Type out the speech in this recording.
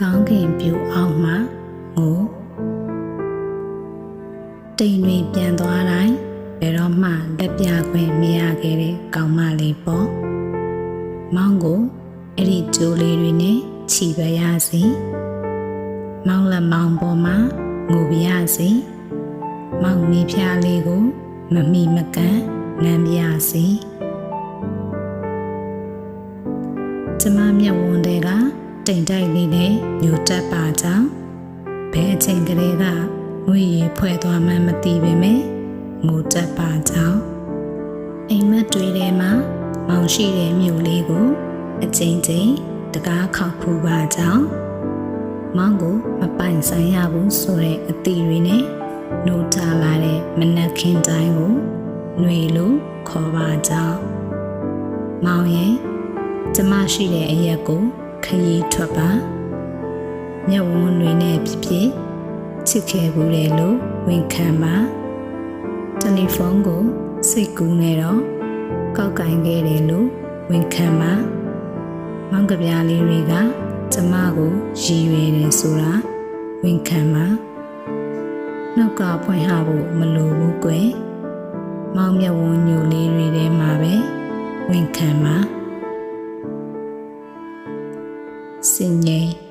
ကောင်းကင်ပြူအောင်မှငိုတိမ်တွေပြန်သွားတိုင်းဘယ်တော့မှလက်ပြခွင့်မရခဲ့တဲ့ကောင်မလေးပေါ့မောင်ကိုအဲ့ဒီကြိုးလေးတွေနဲ့ခြိပရစီမောင်လက်မောင်ပေါ်မှာငိုပြရစီမောင်မိဖျားလေးကိုမမိမကန်နမ်းပြစီကျမမျက်ဝန်းတွေက တိမ်တိုက်လေးနဲ့ညိုတက်ပါကြောင်းဘယ်အချိန်ကလေးကငွေရဖွဲ့သွားမှန်းမသိပေမဲ့ငိုတက်ပါကြောင်းအိမ်မက်တွေထဲမှာမောင်ရှိတဲ့မြို့လေးကိုအချိန်ချင်းတကားခောက်ဖူးပါကြောင်းမောင်ကိုမပိုင်ဆိုင်ရဘူးဆိုတဲ့အသည့်တွေနဲ့နိုးထလာတဲ့မနက်ခင်းတိုင်းကိုຫນွေလို့ခေါ်ပါကြောင်းမောင်ရဲ့ကျမရှိတဲ့အရက်ကို ခရီးထွက်ပါမျက်ဝန်းတွေနဲ့ဖြစ်ဖြစ်ချစ်ခဲ့ဘူးတယ်လို့ဝန်ခံပါတယ်လီဖုန်းကိုစိတ်ကူးနေတော့ကောက်ကင်ခဲ့တယ်လို့ဝန်ခံပါမောင်ကပြားလေးတွေကကျမကိုရည်ရွယ်တယ်ဆိုတာဝန်ခံပါနောက်ကဖွင့်ဟဖို့မလိုဘူးကွယ်မောင်မျက်ဝန်းညိုလေးတွေထဲမှာပဲဝန်ခံပါ xin nhẹ